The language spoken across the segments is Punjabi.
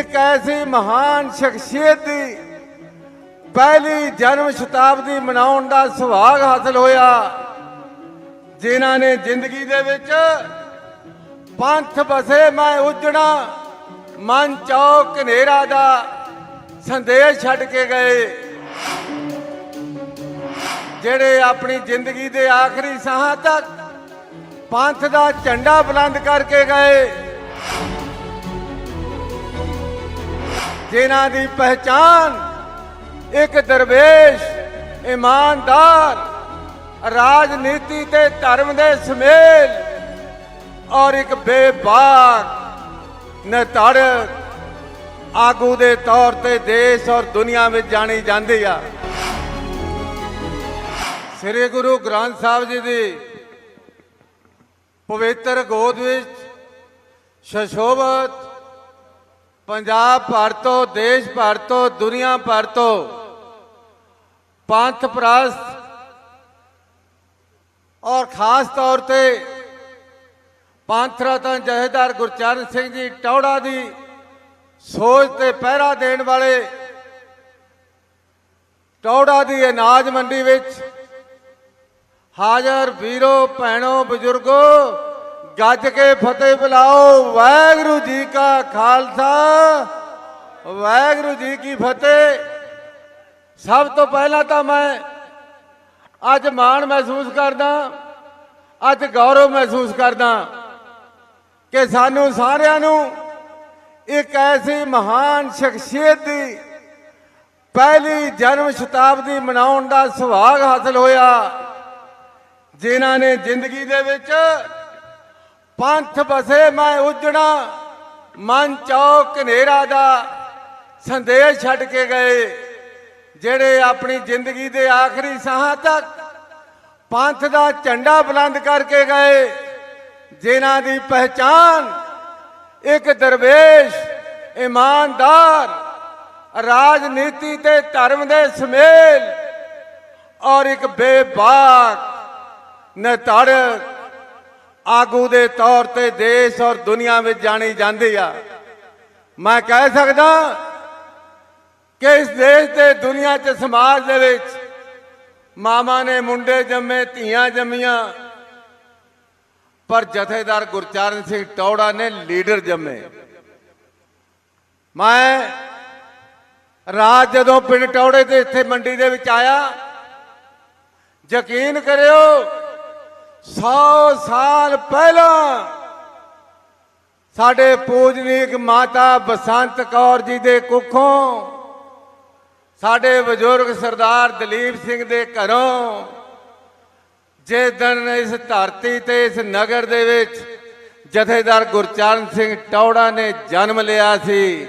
ਇੱਕ ਐਸੀ ਮਹਾਨ ਸ਼ਖਸੀਅਤ ਦੀ ਪਹਿਲੀ ਜਨਮ ਸ਼ਤਾਬਦੀ ਮਨਾਉਣ ਦਾ ਸੁਭਾਗ ਹਾਸਲ ਹੋਇਆ, ਜਿਨ੍ਹਾਂ ਨੇ ਜ਼ਿੰਦਗੀ ਦੇ ਵਿੱਚ ਪੰਥ ਬਸੇ ਮੈਂ ਉਜਣਾ, ਮਨ ਚੌਕ ਹਨੇਰਾ ਦਾ ਸੰਦੇਸ਼ ਛੱਡ ਕੇ ਗਏ, ਜਿਹੜੇ ਆਪਣੀ ਜ਼ਿੰਦਗੀ ਦੇ ਆਖਰੀ ਸਾਹਾਂ ਤੱਕ ਪੰਥ ਦਾ ਝੰਡਾ ਬੁਲੰਦ ਕਰਕੇ ਗਏ। ਜਿਨ੍ਹਾਂ ਦੀ ਪਹਿਚਾਨ ਇੱਕ ਦਰਵੇਸ਼, ਇਮਾਨਦਾਰ, ਰਾਜਨੀਤੀ ਤੇ ਧਰਮ ਦੇ ਸਮੇਲ ਔਰ ਇੱਕ ਬੇਬਾਕ ਨਿਤਾੜਕ ਆਗੂ ਦੇ ਤੌਰ ਤੇ ਦੇਸ਼ ਔਰ ਦੁਨੀਆ ਵਿੱਚ ਜਾਣੀ ਜਾਂਦੀ ਆ। ਸ੍ਰੀ ਗੁਰੂ ਗ੍ਰੰਥ ਸਾਹਿਬ ਜੀ ਦੀ ਪਵਿੱਤਰ ਗੋਦ ਵਿੱਚ ਸ਼ਸ਼ੋਭਤ ਪੰਜਾਬ ਭਰ ਤੋਂ, ਦੇਸ਼ ਭਰ ਤੋਂ, ਦੁਨੀਆ ਭਰ ਤੋਂ ਪੰਥ ਪ੍ਰਸਤ ਔਰ ਖਾਸ ਤੌਰ ਤੇ ਪੰਥ ਰਤਨ ਜਹੇਦਾਰ ਗੁਰਚਰਨ ਸਿੰਘ ਜੀ ਟੌੜਾ ਦੀ ਸੋਚ ਤੇ ਪਹਿਰਾ ਦੇਣ ਵਾਲੇ ਟੌੜਾ ਦੀ ਅਨਾਜ ਮੰਡੀ ਵਿੱਚ ਹਾਜ਼ਰ ਵੀਰੋ, ਭੈਣੋ, ਬਜ਼ੁਰਗੋ ਗੱਜ ਕੇ ਫਤਿਹ ਬੁਲਾਓ। ਵਾਹਿਗੁਰੂ ਜੀ ਕਾ ਖਾਲਸਾ। ਵਾਹਿਗੁਰੂ ਜੀ ਕੀ ਫਤਿਹ। ਸਭ ਤੋਂ ਪਹਿਲਾਂ ਤਾਂ ਮੈਂ ਅੱਜ ਮਾਣ ਮਹਿਸੂਸ ਕਰਦਾ, ਅੱਜ ਗੌਰਵ ਮਹਿਸੂਸ ਕਰਦਾ ਕਿ ਸਾਨੂੰ ਸਾਰਿਆਂ ਨੂੰ ਇੱਕ ਐਸੀ ਮਹਾਨ ਸ਼ਖਸੀਅਤ ਦੀ ਪਹਿਲੀ ਜਨਮ ਸ਼ਤਾਬਦੀ ਮਨਾਉਣ ਦਾ ਸੁਭਾਗ ਹਾਸਲ ਹੋਇਆ, ਜਿਨ੍ਹਾਂ ਨੇ ਜ਼ਿੰਦਗੀ ਦੇ ਵਿੱਚ ਪੰਥ ਬਸੇ ਮੈਂ ਉਜਣਾ, ਮਨ ਚੌਕ ਹਨੇਰਾ ਦਾ ਸੰਦੇਸ਼ ਛੱਡ ਕੇ ਗਏ, ਜਿਹੜੇ ਆਪਣੀ ਜ਼ਿੰਦਗੀ ਦੇ ਆਖਰੀ ਸਾਹਾਂ ਤੱਕ ਪੰਥ ਦਾ ਝੰਡਾ ਬੁਲੰਦ ਕਰਕੇ ਗਏ, ਜਿਨ੍ਹਾਂ ਦੀ ਪਹਿਚਾਨ ਇੱਕ ਦਰਵੇਸ਼, ਇਮਾਨਦਾਰ, ਰਾਜਨੀਤੀ ਤੇ ਧਰਮ ਦੇ ਸਮੇਲ ਔਰ ਇੱਕ ਬੇਬਾਕ ਨਿਤਾੜਕ ਆਗੂ ਦੇ ਤੌਰ ਤੇ ਦੇਸ਼ ਔਰ ਦੁਨੀਆ ਵਿੱਚ ਜਾਣੀ ਜਾਂਦੀ ਆ। ਮੈਂ ਕਹਿ ਸਕਦਾ ਕਿ ਇਸ ਦੇਸ਼ ਤੇ ਦੁਨੀਆ 'ਚ ਸਮਾਜ ਦੇ ਵਿੱਚ ਮਾਮਾ ਨੇ ਮੁੰਡੇ ਜੰਮੇ, ਧੀਆਂ ਜੰਮੀਆਂ, ਪਰ ਜਥੇਦਾਰ ਗੁਰਚਰਨ ਸਿੰਘ ਟੌੜਾ ਨੇ ਲੀਡਰ ਜੰਮੇ। ਮੈਂ ਰਾਤ ਜਦੋਂ ਪਿੰਡ ਟੌੜੇ ਤੇ ਇੱਥੇ ਮੰਡੀ ਦੇ ਵਿੱਚ ਆਇਆ, ਯਕੀਨ ਕਰਿਓ 100 ਸਾਲ ਪਹਿਲਾਂ ਸਾਡੇ ਪੂਜਨੀਕ ਮਾਤਾ ਬਸੰਤ ਕੌਰ ਜੀ ਦੇ ਕੁੱਖੋਂ ਸਾਡੇ ਬਜ਼ੁਰਗ ਸਰਦਾਰ ਦਲੀਪ ਸਿੰਘ ਦੇ ਘਰੋਂ ਜਿਸ ਦਿਨ ਇਸ ਧਰਤੀ ਤੇ, ਇਸ ਨਗਰ ਦੇ ਵਿੱਚ ਜਥੇਦਾਰ ਗੁਰਚਰਨ ਸਿੰਘ ਟੌੜਾ ਨੇ ਜਨਮ ਲਿਆ ਸੀ,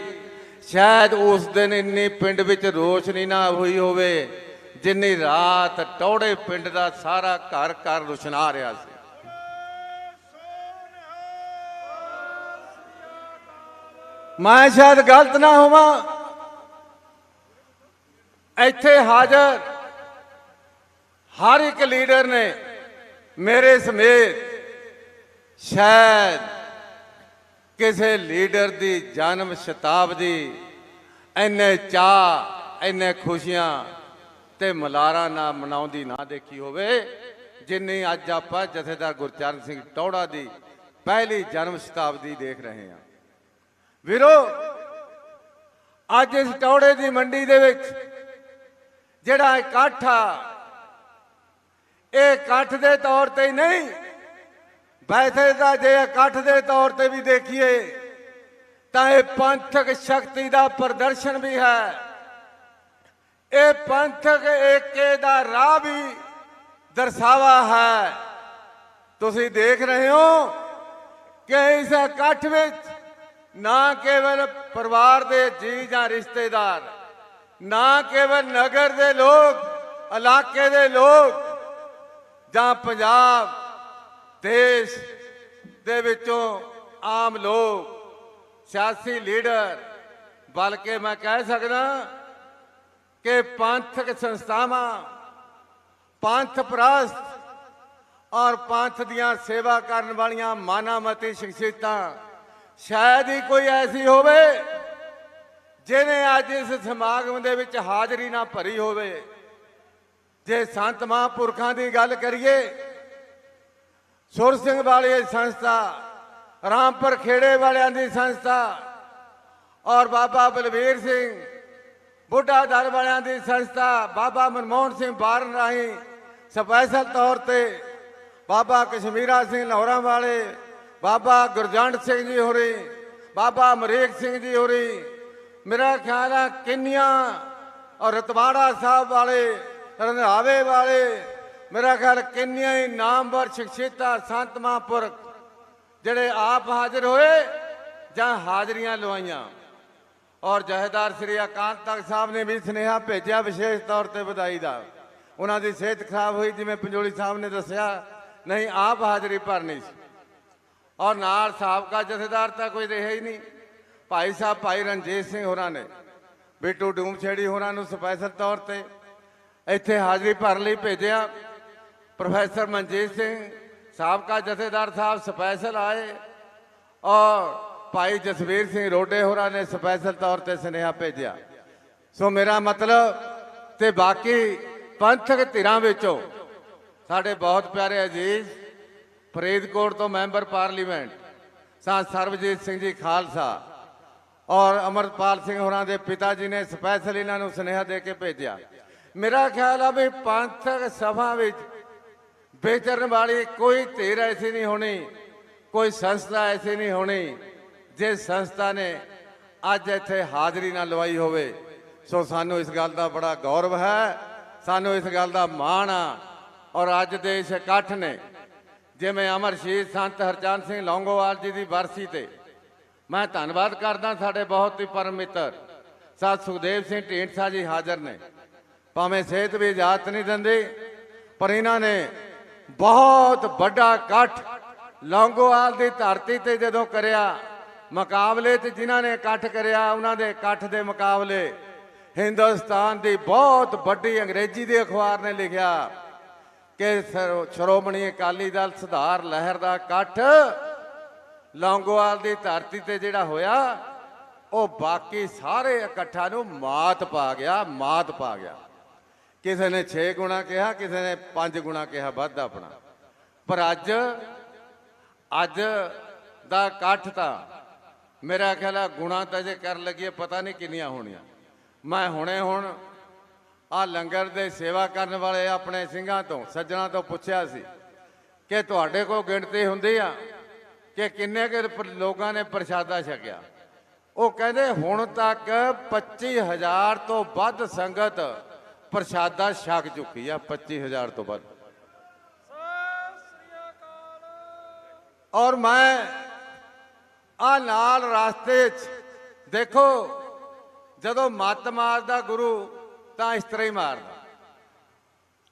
ਸ਼ਾਇਦ ਉਸ ਦਿਨ ਇੰਨੀ ਪਿੰਡ ਵਿੱਚ ਰੋਸ਼ਨੀ ਨਾ ਹੋਈ ਹੋਵੇ। ਜਿੰਨੀ ਰਾਤ ਟੌੜੇ ਪਿੰਡ ਦਾ ਸਾਰਾ ਘਰ ਘਰ ਰੁਸ਼ਨਾ ਰਿਹਾ ਸੀ। ਮੈਂ ਸ਼ਾਇਦ ਗਲਤ ਨਾ ਹੋਵਾਂ। ਇੱਥੇ ਹਾਜ਼ਰ ਹਰ ਇੱਕ ਲੀਡਰ ਨੇ ਮੇਰੇ ਸਮੇਤ ਸ਼ਾਇਦ ਕਿਸੇ ਲੀਡਰ ਦੀ ਜਨਮ ਸ਼ਤਾਬਦੀ, ਇੰਨੇ ਚਾਹ ਇੰਨੇ ਖੁਸ਼ੀਆਂ ਤੇ ਮਲਾਰਾ ਨਾ ਮਨਾਉਂਦੀ, ਨਾ ਦੇਖੀ ਹੋਵੇ, ਜਿੰਨੀ ਅੱਜ ਆਪਾਂ ਜਥੇਦਾਰ ਗੁਰਚਰਨ ਸਿੰਘ ਟੌੜਾ ਦੀ ਪਹਿਲੀ ਜਨਮ ਸ਼ਤਾਬਦੀ ਦੇਖ ਰਹੇ ਹਾਂ। ਵੀਰੋ, ਅੱਜ ਇਸ ਟੌੜੇ ਦੀ ਮੰਡੀ ਦੇ ਵਿੱਚ ਜਿਹੜਾ ਇਕੱਠ ਆ, ਇਹ ਇਕੱਠ ਦੇ ਤੌਰ ਤੇ ਹੀ ਨਹੀਂ ਵੈਸੇ ਤਾਂ ਜੇ ਇਕੱਠ ਦੇ ਤੌਰ ਤੇ ਵੀ ਦੇਖੀਏ, ਤਾਂ ਇਹ ਪੰਥਕ ਸ਼ਕਤੀ ਦਾ ਪ੍ਰਦਰਸ਼ਨ ਵੀ ਹੈ। ਇਹ ਪੰਥਕ ਏਕੇ ਦਾ ਰਾਹ ਵੀ ਦਰਸਾਵਾ ਹੈ। ਤੁਸੀਂ ਦੇਖ ਰਹੇ ਹੋ ਕਿ ਇਸ ਇਕੱਠ ਵਿੱਚ ਨਾ ਕੇਵਲ ਪਰਿਵਾਰ ਦੇ ਜੀ ਜਾਂ ਰਿਸ਼ਤੇਦਾਰ, ਨਾ ਕੇਵਲ ਨਗਰ ਦੇ ਲੋਕ, ਇਲਾਕੇ ਦੇ ਲੋਕ ਜਾਂ ਪੰਜਾਬ, ਦੇਸ਼ ਦੇ ਵਿੱਚੋਂ ਆਮ ਲੋਕ, ਸਿਆਸੀ ਲੀਡਰ, ਬਲਕਿ ਮੈਂ ਕਹਿ ਸਕਦਾ ਕਿ ਪੰਥਕ ਸੰਸਥਾਵਾਂ, ਪੰਥ ਪ੍ਰਸਤ ਔਰ ਪੰਥ ਦੀਆਂ ਸੇਵਾ ਕਰਨ ਵਾਲੀਆਂ ਮਾਨਾਮਤੀ ਸ਼ਖਸੀਅਤਾਂ, ਸ਼ਾਇਦ ਹੀ ਕੋਈ ਐਸੀ ਹੋਵੇ ਜਿਹਨੇ ਅੱਜ ਇਸ ਸਮਾਗਮ ਦੇ ਵਿੱਚ ਹਾਜ਼ਰੀ ਨਾ ਭਰੀ ਹੋਵੇ। ਜੇ ਸੰਤ ਮਹਾਂਪੁਰਖਾਂ ਦੀ ਗੱਲ ਕਰੀਏ ਸੁਰ ਸਿੰਘ ਵਾਲੇ ਸੰਸਥਾ, ਰਾਮਪੁਰ ਖੇੜੇ ਵਾਲਿਆਂ ਦੀ ਸੰਸਥਾ ਔਰ ਬਾਬਾ ਬਲਵੀਰ ਸਿੰਘ ਬੁੱਢਾ ਦਰ ਵਾਲਿਆਂ ਦੀ ਸੰਸਥਾ ਬਾਬਾ ਮਨਮੋਹਨ ਸਿੰਘ ਬਾਰਨ ਰਾਹੀਂ ਸਪੈਸ਼ਲ ਤੌਰ ਤੇ ਬਾਬਾ ਕਸ਼ਮੀਰਾ ਸਿੰਘ ਲਾਹੌਰਾਂ ਵਾਲੇ, ਬਾਬਾ ਗੁਰਜੰਟ ਸਿੰਘ ਜੀ ਹੋਰੀ, ਬਾਬਾ ਮਰੇਕ ਸਿੰਘ ਜੀ ਹੋਰੀ, ਮੇਰਾ ਖਿਆਲ ਹੈ ਕਿੰਨੀਆਂ ਔਰ ਰਤਵਾੜਾ ਸਾਹਿਬ ਵਾਲੇ, ਰੰਧਾਵੇ ਵਾਲੇ, ਮੇਰਾ ਖਿਆਲ ਕਿੰਨੀਆਂ ਹੀ ਨਾਮਵਰ ਸ਼ਖਸੀਅਤਾਂ ਸੰਤ ਮਹਾਂਪੁਰਖ ਜਿਹੜੇ ਆਪ ਹਾਜ਼ਰ ਹੋਏ ਜਾਂ ਹਾਜ਼ਰੀਆਂ ਲਵਾਈਆਂ। ਔਰ ਜਹੇਦਾਰ ਸ੍ਰੀ ਅਕਾਂਤ ਤਖਤ ਸਾਹਿਬ ਨੇ ਵੀ ਸੁਨੇਹਾ ਭੇਜਿਆ ਵਿਸ਼ੇਸ਼ ਤੌਰ ਤੇ ਵਧਾਈ ਦਾ। ਉਹਨਾਂ ਦੀ ਸਿਹਤ ਖਰਾਬ ਹੋਈ ਜਿਵੇਂ ਪੰਜੋਲੀ ਸਾਹਿਬ ਨੇ ਦੱਸਿਆ, ਨਹੀਂ, ਆਪ ਹਾਜ਼ਰੀ ਭਰਨੀ ਸੀ। ਔਰ ਨਾਲ ਸਾਬਕਾ ਜਥੇਦਾਰ ਤਾਂ ਕੋਈ ਰਿਹਾ ਹੀ ਨਹੀਂ। ਭਾਈ ਸਾਹਿਬ ਭਾਈ ਰਣਜੀਤ ਸਿੰਘ ਹੋਰਾਂ ਨੇ, ਬਿੱਟੂ ਡੂਮ ਛੇੜੀ ਹੋਰਾਂ ਨੂੰ ਸਪੈਸ਼ਲ ਤੌਰ ਤੇ ਇੱਥੇ ਹਾਜ਼ਰੀ ਭਰਨ ਲਈ ਭੇਜਿਆ। ਪ੍ਰੋਫੈਸਰ ਮਨਜੀਤ ਸਿੰਘ, ਸਾਬਕਾ ਜਥੇਦਾਰ ਸਾਹਿਬ ਸਪੈਸ਼ਲ ਆਏ ਔਰ ਭਾਈ ਜਸਵੀਰ ਸਿੰਘ ਰੋਡੇ ਹੋਰਾਂ ਨੇ ਸਪੈਸ਼ਲ ਤੌਰ ਤੇ ਸੁਨੇਹਾ ਭੇਜਿਆ। ਸੋ ਮੇਰਾ ਮਤਲਬ ਤੇ ਬਾਕੀ ਪੰਥਕ ਧਿਰਾਂ ਵਿੱਚੋਂ ਸਾਡੇ ਬਹੁਤ ਪਿਆਰੇ ਅਜੀਜ਼ ਫਰੀਦਕੋਟ ਤੋਂ ਮੈਂਬਰ ਪਾਰਲੀਮੈਂਟ, ਸਾਂ ਸਰਬਜੀਤ ਸਿੰਘ ਜੀ ਖਾਲਸਾ ਔਰ ਅਮਰਪਾਲ ਸਿੰਘ ਹੋਰਾਂ ਦੇ ਪਿਤਾ ਜੀ ਨੇ ਸਪੈਸ਼ਲ ਇਹਨਾਂ ਨੂੰ ਸੁਨੇਹਾ ਦੇ ਕੇ ਭੇਜਿਆ। ਮੇਰਾ ਖਿਆਲ ਆ ਵੀ ਪੰਥਕ ਸਭਾ ਵਿੱਚ ਵਿਚਰਨ ਵਾਲੀ ਕੋਈ ਧਿਰ ਐਸੀ ਨਹੀਂ ਹੋਣੀ, ਕੋਈ ਸੰਸਥਾ ਐਸੀ ਨਹੀਂ ਹੋਣੀ ਜੇ ਸੰਸਥਾ ਨੇ ਅੱਜ ਇੱਥੇ ਹਾਜ਼ਰੀ ਨਾ ਲਵਾਈ ਹੋਵੇ, ਸੋ ਸਾਨੂੰ ਇਸ ਗੱਲ ਦਾ ਬੜਾ ਗੌਰਵ ਹੈ, ਸਾਨੂੰ ਇਸ ਗੱਲ ਦਾ ਮਾਣ ਆ। ਔਰ ਅੱਜ ਦੇ ਇਸ ਇਕੱਠ ਨੇ, ਜਿਵੇਂ ਅਮਰ ਸ਼ਹੀਦ ਸੰਤ ਹਰਚੰਦ ਸਿੰਘ ਲੌਂਗੋਵਾਲ ਜੀ ਦੀ ਵਰਸੀ ਤੇ। ਮੈਂ ਧੰਨਵਾਦ ਕਰਦਾ ਸਾਡੇ ਬਹੁਤ ਹੀ ਪਰਮ ਮਿੱਤਰ ਸਾਧ ਸੁਖਦੇਵ ਸਿੰਘ ਢੀਂਡਸਾ ਜੀ ਹਾਜ਼ਰ ਨੇ। ਭਾਵੇਂ ਸਿਹਤ ਵੀ ਇਜਾਜ਼ਤ ਨਹੀਂ ਦਿੰਦੀ, ਪਰ ਇਹਨਾਂ ਨੇ ਬਹੁਤ ਵੱਡਾ ਇਕੱਠ ਲੌਂਗੋਵਾਲ ਦੀ ਧਰਤੀ ਤੇ ਜਦੋਂ ਕਰਿਆ ਮੁਕਾਬਲੇ 'ਚ ਜਿਨ੍ਹਾਂ ਨੇ ਇਕੱਠ ਕਰਿਆ, ਉਹਨਾਂ ਦੇ ਇਕੱਠ ਦੇ ਮੁਕਾਬਲੇ ਹਿੰਦੁਸਤਾਨ ਦੀ ਬਹੁਤ ਵੱਡੀ ਅੰਗਰੇਜ਼ੀ ਦੇ ਅਖਬਾਰ ਨੇ ਲਿਖਿਆ ਕਿ ਸਰੋ- ਸ਼੍ਰੋਮਣੀ ਅਕਾਲੀ ਦਲ ਸੁਧਾਰ ਲਹਿਰ ਦਾ ਇਕੱਠ ਲੌਂਗੋਵਾਲ ਦੀ ਧਰਤੀ ਤੇ ਜਿਹੜਾ ਹੋਇਆ, ਉਹ ਬਾਕੀ ਸਾਰੇ ਇਕੱਠਾਂ ਨੂੰ ਮਾਤ ਪਾ ਗਿਆ, ਮਾਤ ਪਾ ਗਿਆ। ਕਿਸੇ ਨੇ 6 ਗੁਣਾ ਕਿਹਾ, ਕਿਸੇ ਨੇ 5 ਗੁਣਾ ਕਿਹਾ, ਵੱਧ ਆਪਣਾ। ਪਰ ਅੱਜ ਅੱਜ ਦਾ ਇਕੱਠ ਤਾਂ ਮੇਰਾ ਖਿਆਲ ਆ ਗੁਣਾ ਤਾਂ ਜੇ ਕਰਨ ਲੱਗੀਏ ਪਤਾ ਨਹੀਂ ਕਿੰਨੀਆਂ ਹੋਣੀਆਂ। ਮੈਂ ਹੁਣੇ ਹੁਣ ਆ ਲੰਗਰ ਦੇ ਸੇਵਾ ਕਰਨ ਵਾਲੇ ਆਪਣੇ ਸਿੰਘਾਂ ਤੋਂ, ਸੱਜਣਾ ਤੋਂ ਪੁੱਛਿਆ ਸੀ ਕਿ ਤੁਹਾਡੇ ਕੋਲ ਗਿਣਤੀ ਹੁੰਦੀ ਆ ਕਿ ਕਿੰਨੇ ਕੁ ਲੋਕਾਂ ਨੇ ਪ੍ਰਸ਼ਾਦਾ ਛਕਿਆ। ਉਹ ਕਹਿੰਦੇ ਹੁਣ ਤੱਕ 25000 ਤੋਂ ਵੱਧ ਸੰਗਤ ਪ੍ਰਸ਼ਾਦਾ ਛਕ ਚੁੱਕੀ ਆ 25000 ਤੋਂ ਵੱਧ। ਔਰ ਮੈਂ ਆ ਨਾਲ ਰਸਤੇ 'ਚ ਦੇਖੋ, ਜਦੋਂ ਮੱਤ ਮਾਰਦਾ ਗੁਰੂ ਤਾਂ ਇਸ ਤਰ੍ਹਾਂ ਹੀ ਮਾਰਦਾ।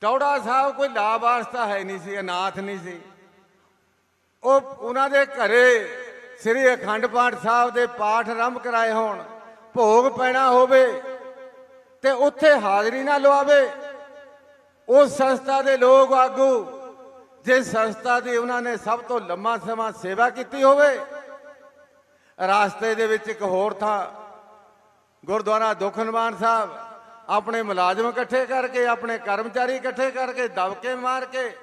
ਟੌੜਾ ਸਾਹਿਬ ਕੋਈ ਲਾਵਾਰਸਤਾ ਹੈ ਨਹੀਂ ਸੀ, ਅਨਾਥ ਨਹੀਂ ਸੀ। ਉਹ ਉਹਨਾਂ ਦੇ ਘਰੇ ਸ੍ਰੀ ਅਖੰਡ ਪਾਠ ਸਾਹਿਬ ਦੇ ਪਾਠ ਆਰੰਭ ਕਰਾਏ ਹੋਣ, ਭੋਗ ਪੈਣਾ ਹੋਵੇ ਤੇ ਉੱਥੇ ਹਾਜ਼ਰੀ ਨਾ ਲਵਾਵੇ ਉਸ ਸੰਸਥਾ ਦੇ ਲੋਕ ਆਗੂ, ਜਿਸ ਸੰਸਥਾ ਦੀ ਉਹਨਾਂ ਨੇ ਸਭ ਤੋਂ ਲੰਮਾ ਸਮਾਂ ਸੇਵਾ ਕੀਤੀ ਹੋਵੇ ਰਾਸਤੇ ਦੇ ਵਿੱਚ ਇੱਕ ਹੋਰ ਥਾਂ, ਗੁਰਦੁਆਰਾ ਦੁਖਨਵਾਨ ਸਾਹਿਬ, ਆਪਣੇ ਮੁਲਾਜ਼ਮ ਇਕੱਠੇ ਕਰਕੇ, ਆਪਣੇ ਕਰਮਚਾਰੀ ਇਕੱਠੇ ਕਰਕੇ, ਦਬਕੇ ਮਾਰ ਕੇ,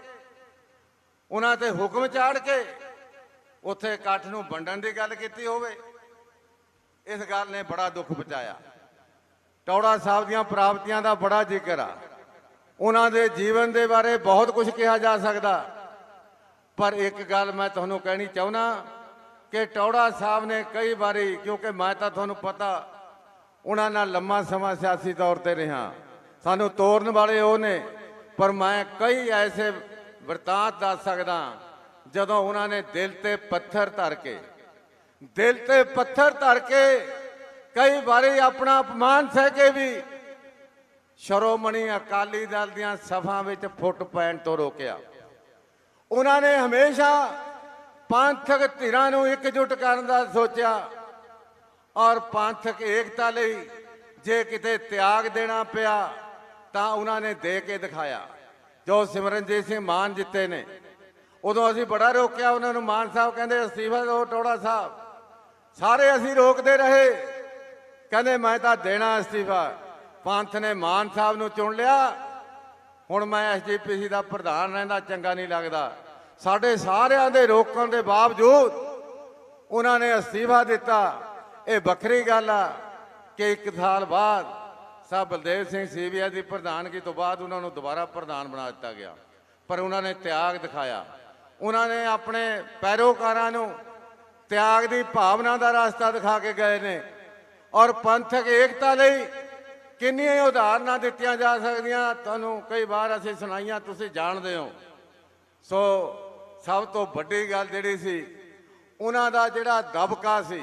ਉਹਨਾਂ ਤੇ ਹੁਕਮ ਚਾੜ ਕੇ, ਉੱਥੇ ਇਕੱਠ ਨੂੰ ਵੰਡਣ ਦੀ ਗੱਲ ਕੀਤੀ ਹੋਵੇ। ਇਸ ਗੱਲ ਨੇ ਬੜਾ ਦੁੱਖ ਪਹੁੰਚਾਇਆ। ਟੌੜਾ ਸਾਹਿਬ ਦੀਆਂ ਪ੍ਰਾਪਤੀਆਂ ਦਾ ਬੜਾ ਜ਼ਿਕਰ ਆ। ਉਹਨਾਂ ਦੇ ਜੀਵਨ ਦੇ ਬਾਰੇ ਬਹੁਤ ਕੁਝ ਕਿਹਾ ਜਾ ਸਕਦਾ। ਪਰ ਇੱਕ ਗੱਲ ਮੈਂ ਤੁਹਾਨੂੰ ਕਹਿਣੀ ਚਾਹੁੰਦਾ ਕਿ ਟੌੜਾ ਸਾਹਿਬ ਨੇ ਕਈ ਵਾਰੀ, ਕਿਉਂਕਿ ਮੈਂ ਤਾਂ ਤੁਹਾਨੂੰ ਪਤਾ, ਉਹਨਾਂ ਨਾਲ ਲੰਮਾ ਸਮਾਂ ਸਿਆਸੀ ਤੌਰ ਤੇ ਰਿਹਾ। ਸਾਨੂੰ ਤੋੜਨ ਵਾਲੇ ਉਹ ਨੇ, ਪਰ ਮੈਂ ਕਈ ਐਸੇ ਵਰਤਾਂਤ ਦੱਸ ਸਕਦਾ ਜਦੋਂ ਉਹਨਾਂ ਨੇ ਦਿਲ ਤੇ ਪੱਥਰ ਧਰ ਕੇ, ਦਿਲ ਤੇ ਪੱਥਰ ਧਰ ਕੇ ਕਈ ਵਾਰੀ ਆਪਣਾ ਅਪਮਾਨ ਸਹਿ ਕੇ ਵੀ ਸ਼ਰੋਮਣੀ ਅਕਾਲੀ ਦਲ ਦੀਆਂ ਸਫ਼ਾਂ ਵਿੱਚ ਫੁੱਟ ਪੈਣ ਤੋਂ ਰੋਕਿਆ। ਉਹਨਾਂ ਨੇ ਹਮੇਸ਼ਾ ਪੰਥਕ ਧਿਰਾਂ ਨੂੰ ਇਕਜੁੱਟ ਕਰਨ ਦਾ ਸੋਚਿਆ ਔਰ ਪੰਥਕ ਏਕਤਾ ਲਈ ਜੇ ਕਿਤੇ ਤਿਆਗ ਦੇਣਾ ਪਿਆ ਤਾਂ ਉਹਨਾਂ ਨੇ ਦੇ ਕੇ ਦਿਖਾਇਆ। ਜੋ ਸਿਮਰਨਜੀਤ ਸਿੰਘ ਮਾਨ ਜਿੱਤੇ ਨੇ, ਉਦੋਂ ਅਸੀਂ ਬੜਾ ਰੋਕਿਆ ਉਹਨਾਂ ਨੂੰ, ਮਾਨ ਸਾਹਿਬ ਕਹਿੰਦੇ, ਅਸਤੀਫਾ ਦਿਓ ਟੋੜਾ ਸਾਹਿਬ। ਸਾਰੇ ਅਸੀਂ ਰੋਕਦੇ ਰਹੇ। ਕਹਿੰਦੇ, ਮੈਂ ਤਾਂ ਦੇਣਾ ਅਸਤੀਫਾ। ਪੰਥ ਨੇ ਮਾਨ ਸਾਹਿਬ ਨੂੰ ਚੁਣ ਲਿਆ। ਹੁਣ ਮੈਂ ਐਸਜੀਪੀਸੀ ਦਾ ਪ੍ਰਧਾਨ ਰਹਿੰਦਾ, ਚੰਗਾ ਨਹੀਂ ਲੱਗਦਾ। ਸਾਡੇ ਸਾਰਿਆਂ ਦੇ ਰੋਕਣ ਦੇ ਬਾਵਜੂਦ ਉਹਨਾਂ ਨੇ ਅਸਤੀਫਾ ਦਿੱਤਾ। ਇਹ ਵੱਖਰੀ ਗੱਲ ਆ ਕਿ ਇੱਕ ਸਾਲ ਬਾਅਦ ਸਾਹਿਬ ਬਲਦੇਵ ਸਿੰਘ ਸੀਬੀਆਈ ਦੀ ਪ੍ਰਧਾਨਗੀ ਤੋਂ ਬਾਅਦ ਉਹਨਾਂ ਨੂੰ ਦੁਬਾਰਾ ਪ੍ਰਧਾਨ ਬਣਾ ਦਿੱਤਾ ਗਿਆ। ਪਰ ਉਹਨਾਂ ਨੇ ਤਿਆਗ ਦਿਖਾਇਆ। ਉਹਨਾਂ ਨੇ ਆਪਣੇ ਪੈਰੋਕਾਰਾਂ ਨੂੰ ਤਿਆਗ ਦੀ ਭਾਵਨਾ ਦਾ ਰਸਤਾ ਦਿਖਾ ਕੇ ਗਏ ਨੇ। ਔਰ ਪੰਥਕ ਏਕਤਾ ਲਈ ਕਿੰਨੀਆਂ ਹੀ ਉਦਾਹਰਨਾਂ ਦਿੱਤੀਆਂ ਜਾ ਸਕਦੀਆਂ। ਤੁਹਾਨੂੰ ਕਈ ਵਾਰ ਅਸੀਂ ਸੁਣਾਈਆਂ, ਤੁਸੀਂ ਜਾਣਦੇ ਹੋ। ਸੋ ਸਭ ਤੋਂ ਵੱਡੀ ਗੱਲ ਜਿਹੜੀ ਸੀ, ਉਹਨਾਂ ਦਾ ਜਿਹੜਾ ਦਬਕਾ ਸੀ,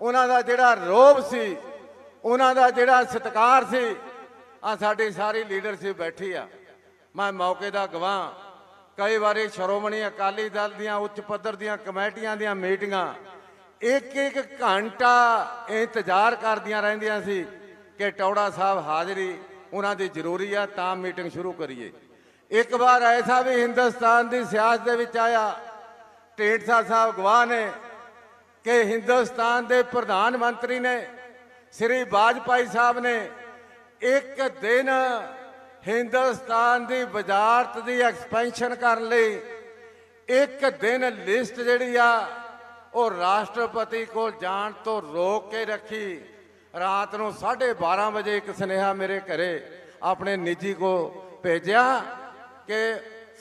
ਉਹਨਾਂ ਦਾ ਜਿਹੜਾ ਰੋਬ ਸੀ, ਉਹਨਾਂ ਦਾ ਜਿਹੜਾ ਸਤਿਕਾਰ ਸੀ ਆ ਸਾਡੀ ਸਾਰੀ ਲੀਡਰਸ਼ਿਪ ਬੈਠੀ ਆ। ਮੈਂ ਮੌਕੇ ਦਾ ਗਵਾਹ ਕਈ ਵਾਰੀ ਸ਼੍ਰੋਮਣੀ ਅਕਾਲੀ ਦਲ ਦੀਆਂ ਉੱਚ ਪੱਧਰ ਦੀਆਂ ਕਮੇਟੀਆਂ ਦੀਆਂ ਮੀਟਿੰਗਾਂ ਇੱਕ ਇੱਕ ਘੰਟਾ ਇੰਤਜ਼ਾਰ ਕਰਦੀਆਂ ਰਹਿੰਦੀਆਂ ਸੀ ਕਿ ਟੌੜਾ ਸਾਹਿਬ ਹਾਜ਼ਰੀ, ਉਹਨਾਂ ਦੀ ਜ਼ਰੂਰੀ ਆ, ਤਾਂ ਮੀਟਿੰਗ ਸ਼ੁਰੂ ਕਰੀਏ। ਇੱਕ ਵਾਰ ਐਸਾ ਵੀ ਹਿੰਦੁਸਤਾਨ ਦੀ ਸਿਆਸਤ ਦੇ ਵਿੱਚ ਆਇਆ ਢੇਡਸਾ ਸਾਹਿਬ ਗਵਾਹ ਨੇ, ਕਿ ਹਿੰਦੁਸਤਾਨ ਦੇ ਪ੍ਰਧਾਨ ਮੰਤਰੀ ਨੇ, ਸ੍ਰੀ ਵਾਜਪਾਈ ਸਾਹਿਬ ਨੇ ਇੱਕ ਦਿਨ ਹਿੰਦੁਸਤਾਨ ਦੀ ਵਜ਼ਾਰਤ ਦੀ ਐਕਸਪੈਂਸ਼ਨ ਕਰਨ ਲਈ ਇੱਕ ਦਿਨ ਲਿਸਟ ਜਿਹੜੀ ਆ, ਉਹ ਰਾਸ਼ਟਰਪਤੀ ਕੋਲ ਜਾਣ ਤੋਂ ਰੋਕ ਕੇ ਰੱਖੀ। ਰਾਤ ਨੂੰ 12:30 ਵਜੇ ਇੱਕ ਸੁਨੇਹਾ ਮੇਰੇ ਘਰੇ ਆਪਣੇ ਨਿੱਜੀ ਕੋ ਭੇਜਿਆ। ਕਿ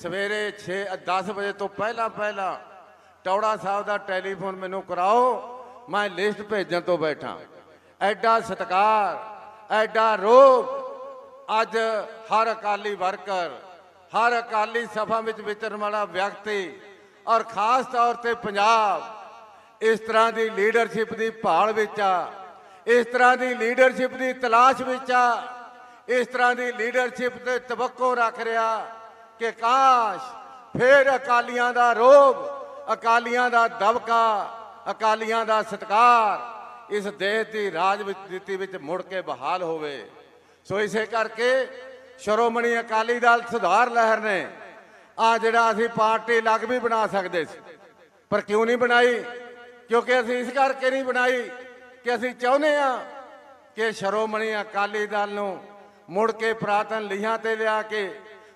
ਸਵੇਰੇ 6 10 ਵਜੇ ਤੋਂ ਪਹਿਲਾਂ ਪਹਿਲਾਂ ਟੌੜਾ ਸਾਹਿਬ ਦਾ ਟੈਲੀਫੋਨ ਮੈਨੂੰ ਕਰਾਓ, ਮੈਂ ਲਿਸਟ ਭੇਜਣ ਤੋਂ ਬੈਠਾ। ਐਡਾ ਸਤਕਾਰ, ਐਡਾ ਰੋਗ, ਅੱਜ ਹਰ ਅਕਾਲੀ ਵਰਕਰ, ਹਰ ਅਕਾਲੀ ਸਭਾ ਵਿੱਚ ਵਿਚਰਨ ਵਾਲਾ ਵਿਅਕਤੀ ਔਰ ਖਾਸ ਤੌਰ ਤੇ ਪੰਜਾਬ, ਇਸ ਤਰ੍ਹਾਂ ਦੀ ਲੀਡਰਸ਼ਿਪ ਦੀ ਭਾਲ ਵਿੱਚ ਆ, ਇਸ ਤਰ੍ਹਾਂ ਦੀ ਲੀਡਰਸ਼ਿਪ ਦੀ ਤਲਾਸ਼ ਵਿੱਚ ਆ, ਇਸ ਤਰ੍ਹਾਂ ਦੀ ਲੀਡਰਸ਼ਿਪ ਤੇ ਤਵੱਕੋ ਰੱਖ ਰਿਹਾ। ਕਿ ਕਾਸ਼। ਫੇਰ ਅਕਾਲੀਆਂ ਦਾ ਰੋਬ ਅਕਾਲੀਆਂ ਦਾ ਦਬਕਾ, ਅਕਾਲੀਆਂ ਦਾ ਸਤਕਾਰ। ਇਸ ਦੇਸ਼ ਦੀ ਰਾਜਨੀਤੀ ਵਿੱਚ ਮੁੜ ਕੇ ਬਹਾਲ ਹੋਵੇ। ਸੋ ਇਸੇ ਕਰਕੇ ਸ਼੍ਰੋਮਣੀ ਅਕਾਲੀ ਦਲ ਸੁਧਾਰ ਲਹਿਰ ਨੇ ਆ ਜਿਹੜਾ ਅਸੀਂ ਪਾਰਟੀ ਅਲੱਗ ਵੀ ਬਣਾ ਸਕਦੇ ਸੀ, ਪਰ ਕਿਉਂ ਨਹੀਂ ਬਣਾਈ? ਕਿਉਂਕਿ ਅਸੀਂ ਇਸ ਕਰਕੇ ਨਹੀਂ ਬਣਾਈ ਕਿ ਅਸੀਂ ਚਾਹੁੰਦੇ ਆ ਕਿ ਸ਼੍ਰੋਮਣੀ ਅਕਾਲੀ ਦਲ ਨੂੰ ਮੁੜ ਕੇ ਪ੍ਰਾਤਨ ਲੀਹਾਂ ਤੇ ਲਿਆ ਕੇ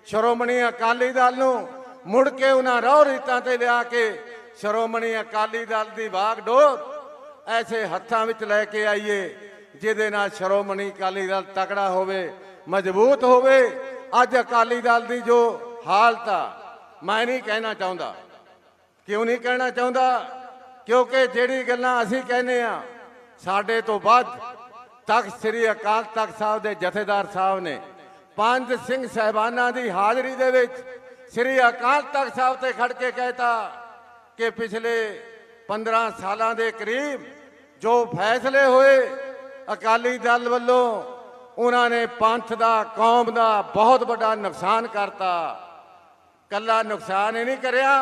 ਸ਼੍ਰੋਮਣੀ ਅਕਾਲੀ ਦਲ ਨੂੰ ਮੁੜ ਕੇ ਉਹਨਾਂ ਰੌ ਰੀਤਾਂ ਤੇ ਲਿਆ ਕੇ ਸ਼੍ਰੋਮਣੀ ਅਕਾਲੀ ਦਲ ਦੀ ਵਾਗਡੋਰ ਐਸੇ ਹੱਥਾਂ ਵਿੱਚ ਲੈ ਕੇ ਆਈਏ, ਜਿਹਦੇ ਨਾਲ ਸ਼੍ਰੋਮਣੀ ਅਕਾਲੀ ਦਲ ਤਕੜਾ ਹੋਵੇ, ਮਜ਼ਬੂਤ ਹੋਵੇ। ਅੱਜ ਅਕਾਲੀ ਦਲ ਦੀ ਜੋ ਹਾਲਤ ਆ, ਮੈਂ ਨਹੀਂ ਕਹਿਣਾ ਚਾਹੁੰਦਾ। ਕਿਉਂ ਨਹੀਂ ਕਹਿਣਾ ਚਾਹੁੰਦਾ? ਕਿਉਂਕਿ ਜਿਹੜੀ ਗੱਲਾਂ ਅਸੀਂ ਕਹਿੰਦੇ ਆ, ਸਾਡੇ ਤੋਂ ਵੱਧ ਤਖਤ ਸ੍ਰੀ ਅਕਾਲ ਤਖਤ ਸਾਹਿਬ ਦੇ ਜਥੇਦਾਰ ਸਾਹਿਬ ਨੇ ਪੰਜ ਸਿੰਘ ਸਹਿਬਾਨਾਂ ਦੀ ਹਾਜ਼ਰੀ ਦੇ ਵਿੱਚ ਸ੍ਰੀ ਅਕਾਲ ਤਖਤ ਸਾਹਿਬ ਤੇ ਖੜ ਕੇ ਕਹਿਤਾ ਕਿ ਪਿਛਲੇ 15 ਸਾਲਾਂ ਦੇ ਕਰੀਬ ਜੋ ਫੈਸਲੇ ਹੋਏ, ਅਕਾਲੀ ਦਲ ਵੱਲੋਂ ਉਹਨਾਂ ਨੇ ਪੰਥ ਦਾ, ਕੌਮ ਦਾ ਬਹੁਤ ਵੱਡਾ ਨੁਕਸਾਨ ਕਰਤਾ। ਕੱਲਾ ਨੁਕਸਾਨ ਹੀ ਨਹੀਂ ਕਰਿਆ,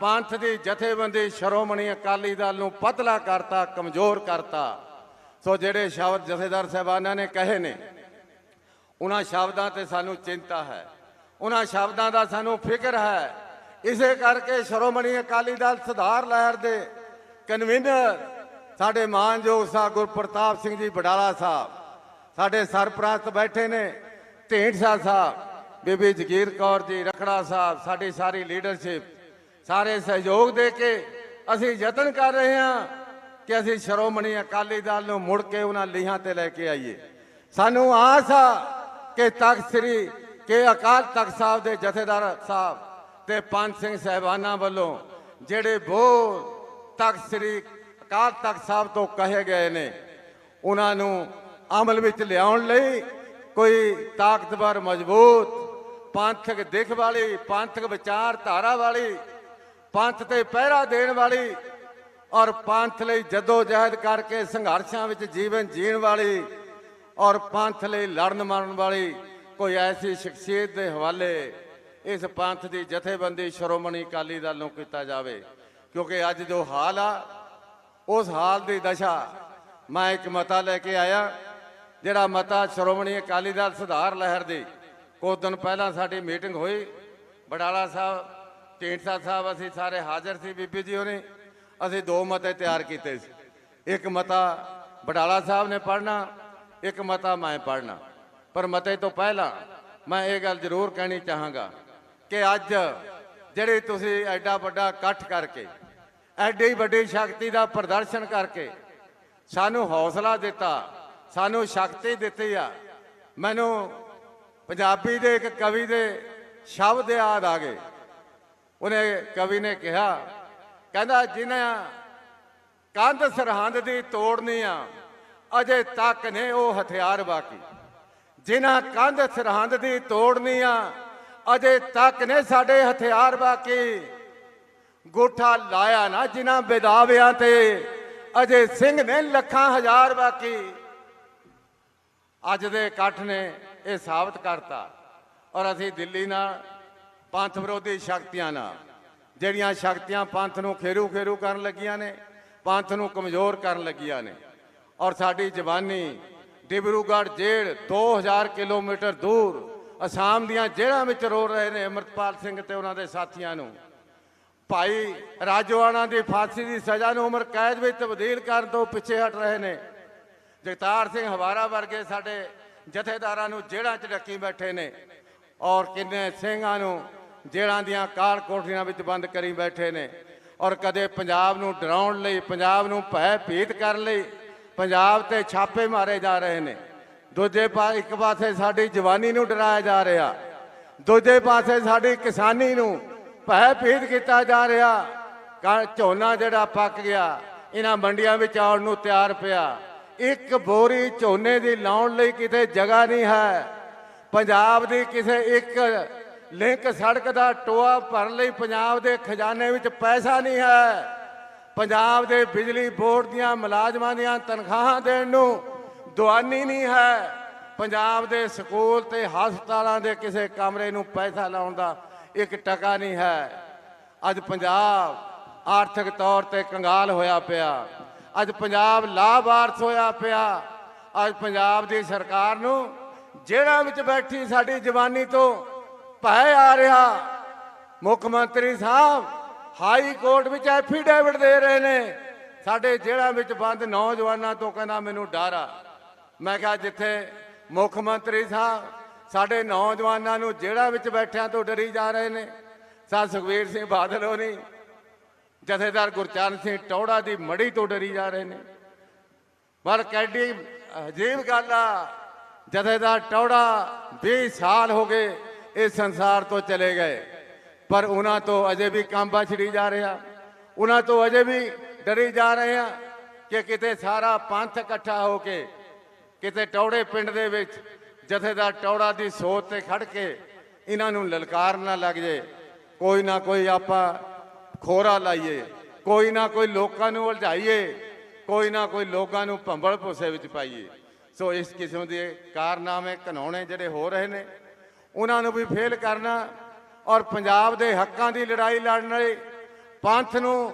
ਪੰਥ ਦੀ ਜਥੇਬੰਦੀ ਸ਼੍ਰੋਮਣੀ ਅਕਾਲੀ ਦਲ ਨੂੰ ਪਤਲਾ ਕਰਤਾ, ਕਮਜ਼ੋਰ ਕਰਤਾ। ਸੋ ਜਿਹੜੇ ਸ਼ਬਦ ਜਥੇਦਾਰ ਸਾਹਿਬਾਨਾਂ ਨੇ ਕਹੇ ਨੇ ਉਹਨਾਂ ਸ਼ਬਦਾਂ ਤੇ ਸਾਨੂੰ ਚਿੰਤਾ ਹੈ। ਉਹਨਾਂ ਸ਼ਬਦਾਂ ਦਾ ਸਾਨੂੰ ਫਿਕਰ ਹੈ। ਇਸੇ ਕਰਕੇ ਸ਼੍ਰੋਮਣੀ ਅਕਾਲੀ ਦਲ ਸੁਧਾਰ ਲਹਿਰ ਦੇ ਕਨਵੀਨਰ ਸਾਡੇ ਮਾਨਯੋਗ ਸਾਹਿਬ ਗੁਰਪ੍ਰਤਾਪ ਸਿੰਘ ਜੀ ਬਡਾਲਾ ਸਾਹਿਬ, ਸਾਡੇ ਸਰਪ੍ਰਸਤ ਬੈਠੇ ਨੇ ਢੀਂਡਸਾ ਸਾਹਿਬ, ਬੀਬੀ ਜਗੀਰ ਕੌਰ ਜੀ ਰਖੜਾ ਸਾਹਿਬ, ਸਾਡੀ ਸਾਰੀ ਲੀਡਰਸ਼ਿਪ ਸਾਰੇ ਸਹਿਯੋਗ ਦੇ ਕੇ ਅਸੀਂ ਯਤਨ ਕਰ ਰਹੇ ਹਾਂ ਕਿ ਅਸੀਂ ਸ਼੍ਰੋਮਣੀ ਅਕਾਲੀ ਦਲ ਨੂੰ ਮੁੜ ਕੇ ਉਹਨਾਂ ਲੀਹਾਂ ਤੇ ਲੈ ਕੇ ਆਈਏ। ਸਾਨੂੰ ਆਸ ਆ ਕਿ ਤਖਤ ਸ੍ਰੀ ਕਿ ਅਕਾਲ ਤਖਤ ਸਾਹਿਬ ਦੇ ਜਥੇਦਾਰ ਸਾਹਿਬ ਤੇ ਪੰਜ ਸਿੰਘ ਸਹਿਬਾਨਾਂ ਵੱਲੋਂ ਜਿਹੜੇ ਬੋਲ ਤਖਤ ਸ੍ਰੀ ਅਕਾਲ ਤਖਤ ਸਾਹਿਬ ਤੋਂ ਕਹੇ ਗਏ ਨੇ, ਉਹਨਾਂ ਨੂੰ ਅਮਲ ਵਿੱਚ ਲਿਆਉਣ ਲਈ ਕੋਈ ਤਾਕਤਵਰ, ਮਜ਼ਬੂਤ, ਪੰਥਕ ਦਿੱਖ ਵਾਲੀ, ਪੰਥਕ ਵਿਚਾਰ ਧਾਰਾ ਵਾਲੀ, ਪੰਥ ਤੇ ਪਹਿਰਾ ਦੇਣ ਵਾਲੀ ਔਰ ਪੰਥ ਲਈ ਜਦੋ ਜਹਿਦ ਕਰਕੇ ਸੰਘਰਸ਼ਾਂ ਵਿੱਚ ਜੀਵਨ ਜੀਣ ਵਾਲੀ ਔਰ ਪੰਥ ਲਈ ਲੜਨ ਮਰਨ ਵਾਲੀ ਕੋਈ ਐਸੀ ਸ਼ਖਸੀਅਤ ਦੇ ਹਵਾਲੇ ਇਸ ਪੰਥ ਦੀ ਜਥੇਬੰਦੀ ਸ਼੍ਰੋਮਣੀ ਅਕਾਲੀ ਦਲ ਨੂੰ ਕੀਤਾ ਜਾਵੇ। ਕਿਉਂਕਿ ਅੱਜ ਜੋ ਹਾਲ ਆ, ਉਸ ਹਾਲ ਦੀ ਦਸ਼ਾ ਮੈਂ ਇੱਕ ਮਤਾ ਲੈ ਕੇ ਆਇਆ, ਜਿਹੜਾ ਮਤਾ ਸ਼੍ਰੋਮਣੀ ਅਕਾਲੀ ਦਲ ਸੁਧਾਰ ਲਹਿਰ ਦੀ। ਕੁਝ ਦਿਨ ਪਹਿਲਾਂ ਸਾਡੀ ਮੀਟਿੰਗ ਹੋਈ। ਬਡਾਲਾ ਸਾਹਿਬ, ਢੀਂਡਸਾ ਸਾਹਿਬ, ਅਸੀਂ ਸਾਰੇ ਹਾਜ਼ਰ ਸੀ ਬੀਬੀ ਜੀ ਉਹਨੇ ਅਸੀਂ ਦੋ ਮਤੇ ਤਿਆਰ ਕੀਤੇ ਸੀ। ਇੱਕ ਮਤਾ ਬਡਾਲਾ ਸਾਹਿਬ ਨੇ ਪੜਨਾ ਇੱਕ ਮਤਾ ਮੈਂ ਪੜਨਾ ਪਰ ਮਤੇ ਤੋਂ ਪਹਿਲਾਂ ਮੈਂ ਇਹ ਗੱਲ ਜ਼ਰੂਰ ਕਹਿਣੀ ਚਾਹਾਂਗਾ ਕਿ ਅੱਜ ਜਿਹੜੇ ਤੁਸੀਂ ਐਡਾ ਵੱਡਾ ਇਕੱਠ ਕਰਕੇ, ਐਡੀ ਵੱਡੀ ਸ਼ਕਤੀ ਦਾ ਪ੍ਰਦਰਸ਼ਨ ਕਰਕੇ ਸਾਨੂੰ ਹੌਸਲਾ ਦਿੱਤਾ, ਸਾਨੂੰ ਸ਼ਕਤੀ ਦਿੱਤੀ ਆ, ਮੈਨੂੰ ਪੰਜਾਬੀ ਦੇ ਇੱਕ ਕਵੀ ਦੇ ਸ਼ਬਦ ਯਾਦ ਆ ਗਏ। ਉਹਨੇ ਕਵੀ ਨੇ ਕਿਹਾ, ਕਹਿੰਦਾ, ਜਿਨ੍ਹਾਂ ਕੰਧ ਸਰਹੰਦ ਦੀ ਤੋੜਨੀ ਆ ਅਜੇ ਤੱਕ ਨੇ ਉਹ ਹਥਿਆਰ ਬਾਕੀ। ਜਿਨ੍ਹਾਂ ਕੰਧ ਸਰਹੰਦ ਦੀ ਤੋੜਨੀ ਆ ਅਜੇ ਤੱਕ ਨੇ ਸਾਡੇ ਹਥਿਆਰ ਬਾਕੀ। ਗੋਠਾ ਲਾਇਆ ਨਾ ਜਿਨ੍ਹਾਂ ਬੇਦਾਵਿਆਂ ਤੇ, ਅਜੇ ਸਿੰਘ ਨੇ ਲੱਖਾਂ ਹਜ਼ਾਰ ਬਾਕੀ। ਅੱਜ ਦੇ ਇਕੱਠ ਨੇ ਇਹ ਸਾਬਤ ਕਰਤਾ ਔਰ ਅਸੀਂ ਦਿੱਲੀ ਨਾਲ ਪੰਥ ਵਿਰੋਧੀ ਸ਼ਕਤੀਆਂ ਨਾਲ, ਜਿਹੜੀਆਂ ਸ਼ਕਤੀਆਂ ਪੰਥ ਨੂੰ ਖੇਰੂ ਖੇਰੂ ਕਰਨ ਲੱਗੀਆਂ ਨੇ, ਪੰਥ ਨੂੰ ਕਮਜ਼ੋਰ ਕਰਨ ਲੱਗੀਆਂ ਨੇ। ਔਰ ਸਾਡੀ ਜਵਾਨੀ ਡਿਬਰੂਗੜ੍ਹ ਜੇਲ੍ਹ 2000 ਕਿਲੋਮੀਟਰ ਦੂਰ, ਅਸਾਮ ਦੀਆਂ ਜੇਲ੍ਹਾਂ ਵਿੱਚ ਰੋ ਰਹੇ ਨੇ ਅਮਰਤਪਾਲ ਸਿੰਘ ਤੇ ਉਹਨਾਂ ਦੇ ਸਾਥੀਆਂ ਨੂੰ। ਭਾਈ ਰਾਜੋਆਣਾ ਦੀ ਫਾਂਸੀ ਦੀ ਸਜ਼ਾ ਨੂੰ ਉਮਰ ਕੈਦ ਵਿੱਚ ਤਬਦੀਲ ਕਰਨ ਤੋਂ ਪਿੱਛੇ ਹਟ ਰਹੇ ਨੇ। ਜਗਤਾਰ ਸਿੰਘ ਹਵਾਰਾ ਵਰਗੇ ਸਾਡੇ ਜਥੇਦਾਰਾਂ ਨੂੰ ਜੇਲ੍ਹਾਂ 'ਚ ਡੱਕੀ ਬੈਠੇ ਨੇ ਔਰ ਕਿੰਨੇ ਸਿੰਘਾਂ ਨੂੰ ਜੇਲ੍ਹਾਂ ਦੀਆਂ ਕਾਲ ਕੋਠੀਆਂ ਵਿੱਚ ਬੰਦ ਕਰੀ ਬੈਠੇ ਨੇ ਔਰ ਕਦੇ ਪੰਜਾਬ ਨੂੰ ਡਰਾਉਣ ਲਈ, ਪੰਜਾਬ ਨੂੰ ਭੈ ਭੀਤ ਕਰਨ ਲਈ ਪੰਜਾਬ ਤੇ ਛਾਪੇ ਮਾਰੇ ਜਾ ਰਹੇ ਨੇ। ਦੂਜੇ ਪਾ, ਇੱਕ ਪਾਸੇ ਸਾਡੀ ਜਵਾਨੀ ਨੂੰ ਡਰਾਇਆ ਜਾ ਰਿਹਾ। ਦੂਜੇ ਪਾਸੇ ਸਾਡੀ ਕਿਸਾਨੀ ਨੂੰ ਭੈ ਭੀਤ ਕੀਤਾ ਜਾ ਰਿਹਾ। ਝੋਨਾ ਜਿਹੜਾ ਪੱਕ ਗਿਆ, ਇਹਨਾਂ ਮੰਡੀਆਂ ਵਿੱਚ ਆਉਣ ਨੂੰ ਤਿਆਰ ਪਿਆ। ਇੱਕ ਬੋਰੀ ਝੋਨੇ ਦੀ ਲਾਉਣ ਲਈ ਕਿਤੇ ਜਗ੍ਹਾ ਨਹੀਂ ਹੈ। ਪੰਜਾਬ ਦੀ ਕਿਸੇ ਇੱਕ ਲਿੰਕ ਸੜਕ ਦਾ ਟੋਆ ਭਰਨ ਲਈ ਪੰਜਾਬ ਦੇ ਖਜ਼ਾਨੇ ਵਿੱਚ ਪੈਸਾ ਨਹੀਂ ਹੈ। ਪੰਜਾਬ ਦੇ ਬਿਜਲੀ ਬੋਰਡ ਦੀਆਂ ਮੁਲਾਜ਼ਮਾਂ ਦੀਆਂ ਤਨਖਾਹਾਂ ਦੇਣ ਨੂੰ ਦੁਆਨੀ ਨਹੀਂ ਹੈ। ਪੰਜਾਬ ਦੇ ਸਕੂਲ ਤੇ ਹਸਪਤਾਲਾਂ ਦੇ ਕਿਸੇ ਕਮਰੇ ਨੂੰ ਪੈਸਾ ਲਾਉਣ ਦਾ ਇੱਕ ਟਕਾ ਨਹੀਂ ਹੈ। ਅੱਜ ਪੰਜਾਬ ਆਰਥਿਕ ਤੌਰ ਤੇ ਕੰਗਾਲ ਹੋਇਆ ਪਿਆ। ਅੱਜ ਪੰਜਾਬ ਲਾਭਾਰਥ ਹੋਇਆ ਪਿਆ। ਅੱਜ ਪੰਜਾਬ ਦੀ ਸਰਕਾਰ ਨੂੰ ਜਿਹੜਾ ਵਿੱਚ ਬੈਠੀ ਸਾਡੀ ਜਵਾਨੀ ਤੋਂ ਭੈ ਆ ਰਿਹਾ। ਮੁੱਖ ਮੰਤਰੀ ਸਾਹਿਬ ਹਾਈ ਕੋਰਟ ਵਿੱਚ ਐਫੀਡੇਵਿਟ ਦੇ ਰਹੇ ਨੇ। ਸਾਡੇ ਜੇਲ੍ਹਾਂ ਵਿੱਚ ਬੰਦ ਨੌਜਵਾਨਾਂ ਤੋਂ ਕਹਿੰਦਾ ਮੈਨੂੰ ਡਰ ਆ। ਮੈਂ ਕਿਹਾ ਜਿੱਥੇ ਮੁੱਖ ਮੰਤਰੀ ਸਾਹਿਬ, ਸਾਡੇ ਨੌਜਵਾਨਾਂ ਨੂੰ ਜੇਲ੍ਹਾਂ ਵਿੱਚ ਬੈਠਿਆਂ ਤੋਂ ਡਰੀ ਜਾ ਰਹੇ ਨੇ, ਸਾ ਸੁਖਵੀਰ ਸਿੰਘ ਬਾਦਲ ਹੋਣੀ, ਜਥੇਦਾਰ ਗੁਰਚਰਨ ਸਿੰਘ ਟੌੜਾ ਦੀ ਮੜੀ ਤੋਂ ਡਰੀ ਜਾ ਰਹੇ ਨੇ। ਪਰ ਕੈਡੀ ਅਜੀਬ ਗੱਲ ਆ, ਜਥੇਦਾਰ ਟੌੜਾ 20 ਸਾਲ ਹੋ ਗਏ ਇਸ ਸੰਸਾਰ ਤੋਂ ਚਲੇ ਗਏ। ਪਰ ਉਹਨਾਂ ਤੋਂ ਅਜੇ ਵੀ ਕਾਂਬਾ ਛੜੀ ਜਾ ਰਿਹਾ। ਉਹਨਾਂ ਤੋਂ ਅਜੇ ਵੀ ਡਰੀ ਜਾ ਰਹੇ ਆ ਕਿ ਕਿਤੇ ਸਾਰਾ ਪੰਥ ਇਕੱਠਾ ਹੋ ਕੇ, ਕਿਤੇ ਟੌੜੇ ਪਿੰਡ ਦੇ ਵਿੱਚ ਜਥੇਦਾਰ ਟੌੜਾ ਦੀ ਸੋਚ ਤੇ ਖੜ ਕੇ ਇਹਨਾਂ ਨੂੰ ਲਲਕਾਰ ਨਾ ਲੱਗ ਜੇ। ਕੋਈ ਨਾ ਕੋਈ ਆਪਾਂ ਖੋਰਾ ਲਾਈਏ, ਕੋਈ ਨਾ ਕੋਈ ਲੋਕਾਂ ਨੂੰ ਉਲਝਾਈਏ, ਕੋਈ ਨਾ ਕੋਈ ਲੋਕਾਂ ਨੂੰ ਭੰਬਲ ਭੁੱਸੇ ਵਿੱਚ ਪਾਈਏ। ਸੋ ਇਸ ਕਿਸਮ ਦੇ ਕਾਰਨਾਮੇ ਘਨਾਉਣੇ ਜਿਹੜੇ ਹੋ ਰਹੇ ਨੇ, ਉਹਨਾਂ ਨੂੰ ਵੀ ਫੇਲ ਕਰਨਾ ਔਰ ਪੰਜਾਬ ਦੇ ਹੱਕਾਂ ਦੀ ਲੜਾਈ ਲੜਨ ਲਈ ਪੰਥ ਨੂੰ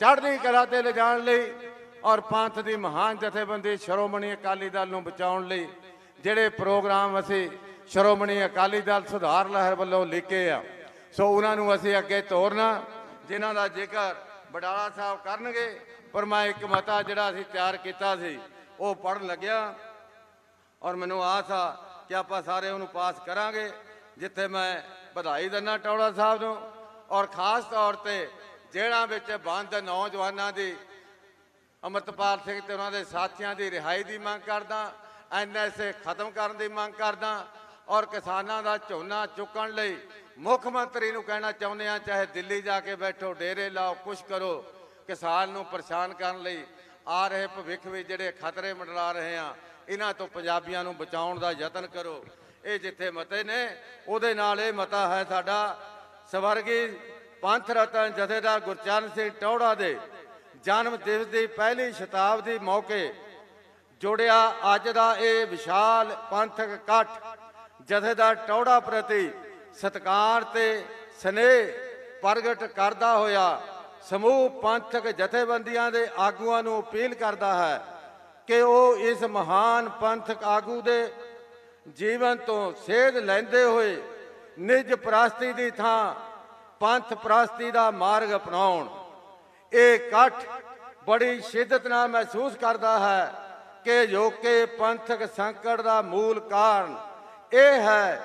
ਚੜ੍ਹਦੀ ਕਲਾ ਤੇ ਲਿਜਾਣ ਲਈ ਔਰ ਪੰਥ ਦੀ ਮਹਾਨ ਜਥੇਬੰਦੀ ਸ਼੍ਰੋਮਣੀ ਅਕਾਲੀ ਦਲ ਨੂੰ ਬਚਾਉਣ ਲਈ ਜਿਹੜੇ ਪ੍ਰੋਗਰਾਮ ਅਸੀਂ ਸ਼੍ਰੋਮਣੀ ਅਕਾਲੀ ਦਲ ਸੁਧਾਰ ਲਹਿਰ ਵੱਲੋਂ ਲਿਖੇ ਆ, ਸੋ ਉਹਨਾਂ ਨੂੰ ਅਸੀਂ ਅੱਗੇ ਤੋਰਨਾ, ਜਿਨ੍ਹਾਂ ਦਾ ਜ਼ਿਕਰ ਬਡਾਲਾ ਸਾਹਿਬ ਕਰਨਗੇ, ਪਰ ਮੈਂ ਇੱਕ ਮਤਾ ਜਿਹੜਾ ਅਸੀਂ ਤਿਆਰ ਕੀਤਾ ਸੀ, ਉਹ ਪੜਨ ਲੱਗਿਆ। ਔਰ ਮੈਨੂੰ ਆਸ ਆ ਕਿ ਆਪਾਂ ਸਾਰੇ ਉਹਨੂੰ ਪਾਸ ਕਰਾਂਗੇ, ਜਿੱਥੇ ਮੈਂ ਵਧਾਈ ਦਿੰਦਾ ਟੌੜਾ ਸਾਹਿਬ ਨੂੰ ਔਰ ਖਾਸ ਤੌਰ ਤੇ ਜਿਹੜਾ ਵਿੱਚ ਬੰਦ ਨੌਜਵਾਨਾਂ ਦੀ, ਅਮਰਤਪਾਲ ਸਿੰਘ ਤੇ ਉਹਨਾਂ ਦੇ ਸਾਥੀਆਂ ਦੀ ਰਿਹਾਈ ਦੀ ਮੰਗ ਕਰਦਾ ਐਨਐਸਏ ਖਤਮ ਕਰਨ ਦੀ ਮੰਗ ਕਰਦਾ ਔਰ ਕਿਸਾਨਾਂ ਦਾ ਝੋਨਾ ਚੁੱਕਣ ਲਈ ਮੁੱਖ ਮੰਤਰੀ ਨੂੰ ਕਹਿਣਾ ਚਾਹੁੰਦੇ ਆ ਚਾਹੇ ਦਿੱਲੀ ਜਾ ਕੇ ਬੈਠੋ, ਡੇਰੇ ਲਾਓ, ਕੁਛ ਕਰੋ, ਕਿਸਾਨ ਨੂੰ ਪਰੇਸ਼ਾਨ ਕਰਨ ਲਈ ਆ ਰਹੇ ਭਵਿੱਖ ਵਿੱਚ ਜਿਹੜੇ ਖਤਰੇ ਮੰਡਰਾ ਰਹੇ ਆ ਇਹਨਾਂ ਤੋਂ ਪੰਜਾਬੀਆਂ ਨੂੰ ਬਚਾਉਣ ਦਾ ਯਤਨ ਕਰੋ। ਇਹ ਜਿੱਥੇ ਮਤੇ ਨੇ, ਉਹਦੇ ਨਾਲ ਇਹ ਮਤਾ ਹੈ ਸਾਡਾ ਸਵਰਗੀ ਪੰਥ ਰਤਨ ਜਥੇਦਾਰ ਗੁਰਚਰਨ ਸਿੰਘ ਟੌੜਾ ਦੇ ਜਨਮ ਦਿਵਸ ਦੀ ਪਹਿਲੀ ਸ਼ਤਾਬਦੀ ਮੌਕੇ ਜੁੜਿਆ ਅੱਜ ਦਾ ਇਹ ਵਿਸ਼ਾਲ ਪੰਥਕ ਇਕੱਠ, ਜਥੇਦਾਰ ਟੌੜਾ ਪ੍ਰਤੀ ਸਤਿਕਾਰ ਤੇ ਸਨੇਹ ਪ੍ਰਗਟ ਕਰਦਾ ਹੋਇਆ ਸਮੂਹ ਪੰਥਕ ਜਥੇਬੰਦੀਆਂ ਦੇ ਆਗੂਆਂ ਨੂੰ ਅਪੀਲ ਕਰਦਾ ਹੈ ਕਿ ਉਹ ਇਸ ਮਹਾਨ ਪੰਥਕ ਆਗੂ ਦੇ ਜੀਵਨ ਤੋਂ ਸੇਧ ਲੈਂਦੇ ਹੋਏ ਨਿਜ ਪ੍ਰਾਸਤੀ ਦੀ ਥਾਂ ਪੰਥ ਪ੍ਰਾਸਤੀ ਦਾ ਮਾਰਗ ਅਪਣਾਉਣ। ਇਹ ਇਕੱਠ ਬੜੀ ਸ਼ਿੱਦਤ ਨਾਲ ਮਹਿਸੂਸ ਕਰਦਾ ਹੈ ਕਿ ਜੋਕੇ ਪੰਥਕ ਸੰਕਟ ਦਾ ਮੂਲ ਕਾਰਨ ਇਹ ਹੈ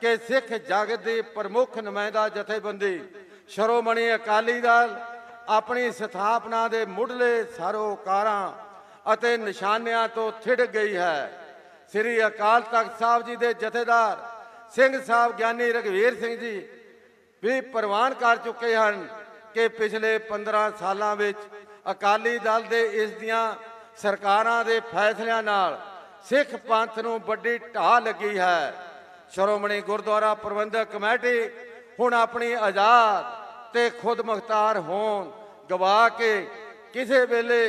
ਕਿ ਸਿੱਖ ਜਗਤ ਦੀ ਪ੍ਰਮੁੱਖ ਨੁਮਾਇੰਦਾ ਜਥੇਬੰਦੀ ਸ਼੍ਰੋਮਣੀ ਅਕਾਲੀ ਦਲ ਆਪਣੀ ਸਥਾਪਨਾ ਦੇ ਮੁੱਢਲੇ ਸਰੋਕਾਰਾਂ ਅਤੇ ਨਿਸ਼ਾਨਿਆਂ ਤੋਂ ਥਿੜ ਗਈ ਹੈ। ਸ੍ਰੀ ਅਕਾਲ ਤਖਤ ਸਾਹਿਬ ਜੀ ਦੇ ਜਥੇਦਾਰ ਸਿੰਘ ਸਾਹਿਬ ਗਿਆਨੀ ਰਗਵੀਰ ਸਿੰਘ ਜੀ ਵੀ ਪ੍ਰਵਾਨ ਕਰ ਚੁੱਕੇ ਹਨ ਕਿ ਪਿਛਲੇ 15 ਸਾਲਾਂ ਵਿੱਚ ਅਕਾਲੀ ਦਲ ਦੇ ਇਸ ਦੀਆਂ ਸਰਕਾਰਾਂ ਦੇ ਫੈਸਲਿਆਂ ਨਾਲ ਸਿੱਖ ਪੰਥ ਨੂੰ ਵੱਡੀ ਢਾਹ ਲੱਗੀ ਹੈ। ਸ਼੍ਰੋਮਣੀ ਗੁਰਦੁਆਰਾ ਪ੍ਰਬੰਧਕ ਕਮੇਟੀ ਹੁਣ ਆਪਣੀ ਆਜ਼ਾਦ ਤੇ ਖੁਦ ਮੁਖਤਾਰ ਹੋਣ ਗਵਾ ਕੇ ਕਿਸੇ ਵੇਲੇ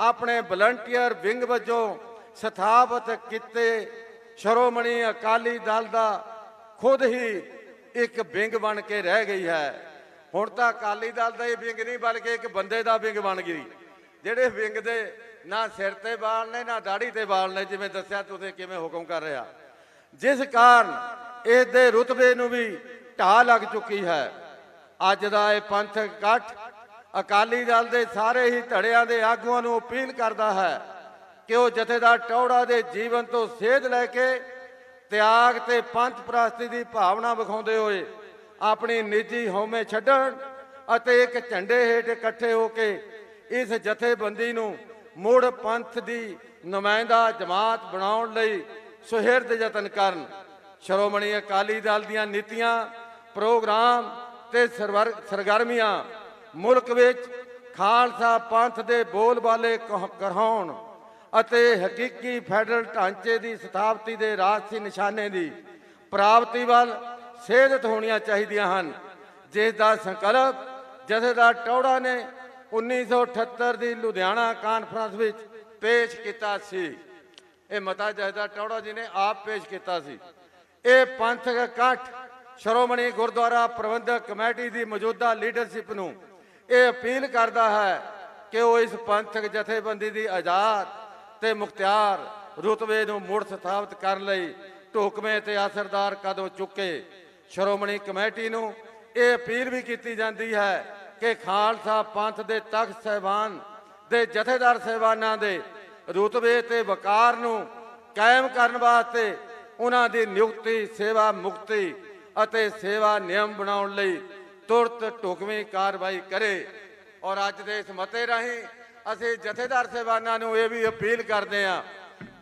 ਆਪਣੇ ਵਲੰਟੀਅਰ ਵਿੰਗ ਵਜੋਂ ਸਥਾਪਿਤ ਕੀਤੇ। ਸ਼੍ਰੋਮਣੀ ਅਕਾਲੀ ਦਲ ਦਾ ਖੁਦ ਹੀ ਇੱਕ ਵਿੰਗ ਬਣ ਕੇ ਰਹਿ ਗਈ ਹੈ। ਹੁਣ ਤਾਂ ਅਕਾਲੀ ਦਲ ਦਾ ਇਹ ਵਿੰਗ ਨਹੀਂ, ਬਲਕਿ ਇੱਕ ਬੰਦੇ ਦਾ ਵਿੰਗ ਬਣ ਗਈ। ਜਿਹੜੇ ਵਿੰਗ ਦੇ ਨਾ ਸਿਰ ਤੇ ਵਾਲ ਨੇ, ਨਾ ਦਾੜੀ ਤੇ ਵਾਲ ਨੇ, ਜਿਵੇਂ ਦੱਸਿਆ ਤੁਸੀਂ ਕਿਵੇਂ ਹੁਕਮ ਕਰ ਰਿਹਾ। ਜਿਸ ਕਾਰਨ ਇਸ ਦੇ ਰੁਤਬੇ ਨੂੰ ਵੀ ਢਾਹ ਲੱਗ ਚੁੱਕੀ ਹੈ। ਅੱਜ ਦਾ ਇਹ ਪੰਥਕ ਇਕੱਠ ਅਕਾਲੀ ਦਲ ਦੇ ਸਾਰੇ ਹੀ ਧੜਿਆਂ ਦੇ ਆਗੂਆਂ ਨੂੰ ਅਪੀਲ ਕਰਦਾ ਹੈ ਕਿ ਉਹ ਜਥੇਦਾਰ ਟੌੜਾ ਦੇ ਜੀਵਨ ਤੋਂ ਸੇਧ ਲੈ ਕੇ ਤਿਆਗ ਤੇ ਪੰਥ ਪ੍ਰਾਸਤੀ ਦੀ ਭਾਵਨਾ ਵਿਖਾਉਂਦੇ ਹੋਏ ਆਪਣੀ ਨਿੱਜੀ ਹਉਮੈ ਛੱਡਣ ਅਤੇ ਇੱਕ ਝੰਡੇ ਹੇਠ ਇਕੱਠੇ ਹੋ ਕੇ ਇਸ ਜਥੇਬੰਦੀ ਨੂੰ ਮੁੜ ਪੰਥ ਦੀ ਨੁਮਾਇੰਦਾ ਜਮਾਤ ਬਣਾਉਣ ਲਈ ਸੁਹਿਰਦ ਯਤਨ ਕਰਨ। ਸ਼੍ਰੋਮਣੀ ਅਕਾਲੀ ਦਲ ਦੀਆਂ ਨੀਤੀਆਂ, ਪ੍ਰੋਗਰਾਮ ਤੇ ਸਰਵਰ- ਸਰਗਰਮੀਆਂ ਮੁਲਕ ਵਿੱਚ ਖਾਲਸਾ ਪੰਥ ਦੇ ਬੋਲਬਾਲੇ ਕਹ- ਅਤੇ ਹਕੀਕੀ ਫੈਡਰਲ ਢਾਂਚੇ ਦੀ ਸਥਾਪਤੀ ਦੇ ਰਾਜਸੀ ਨਿਸ਼ਾਨੇ ਦੀ ਪ੍ਰਾਪਤੀ ਵੱਲ ਸੇਧਤ ਹੋਣੀਆਂ ਚਾਹੀਦੀਆਂ ਹਨ। ਜਿਸ ਦਾ ਸੰਕਲਪ ਜਥੇਦਾਰ ਟੌੜਾ ਨੇ 1978 ਦੀ ਲੁਧਿਆਣਾ ਕਾਨਫਰੰਸ ਵਿੱਚ ਪੇਸ਼ ਕੀਤਾ ਸੀ। ਇਹ ਮਤਾ ਜਥੇਦਾਰ ਟੌੜਾ ਜੀ ਨੇ ਆਪ ਪੇਸ਼ ਕੀਤਾ ਸੀ। ਇਹ ਪੰਥਕ ਇਕੱਠ ਸ਼੍ਰੋਮਣੀ ਗੁਰਦੁਆਰਾ ਪ੍ਰਬੰਧਕ ਕਮੇਟੀ ਦੀ ਮੌਜੂਦਾ ਲੀਡਰਸ਼ਿਪ ਨੂੰ ਇਹ ਅਪੀਲ ਕਰਦਾ ਹੈ ਕਿ ਉਹ ਇਸ ਪੰਥਕ ਜਥੇਬੰਦੀ ਦੀ ਆਜ਼ਾਦ ਤੇ ਮੁਖਤਿਆਰ ਰੁਤਬੇ ਨੂੰ ਮੁੜ ਸਥਾਪਿਤ ਕਰਨ ਲਈ ਢੁਕਵੇਂ ਤੇ ਅਸਰਦਾਰ ਕਦਮ ਚੁੱਕੇ। ਸ਼੍ਰੋਮਣੀ ਕਮੇਟੀ ਨੂੰ ਇਹ ਅਪੀਲ ਵੀ ਕੀਤੀ ਜਾਂਦੀ ਹੈ ਕਿ ਖਾਲਸਾ ਪੰਥ ਦੇ ਤਖਤ ਸਹਿਬਾਨ ਦੇ ਜਥੇਦਾਰ ਸਹਿਬਾਨਾਂ ਦੇ ਰੁਤਬੇ ਤੇ ਵਕਾਰ ਨੂੰ ਕਾਇਮ ਕਰਨ ਵਾਸਤੇ ਉਹਨਾਂ ਦੀ ਨਿਯੁਕਤੀ, ਸੇਵਾ ਮੁਕਤੀ ਅਤੇ ਸੇਵਾ ਨਿਯਮ ਬਣਾਉਣ ਲਈ ਤੁਰਤ ਢੁਕਵੀਂ ਕਾਰਵਾਈ ਕਰੇ। ਔਰ ਅੱਜ ਦੇ ਇਸ ਮਤੇ ਰਾਹੀਂ ਅਸੀਂ ਜਥੇਦਾਰ ਸਹਿਬਾਨਾਂ ਨੂੰ ਇਹ ਵੀ ਅਪੀਲ ਕਰਦੇ ਹਾਂ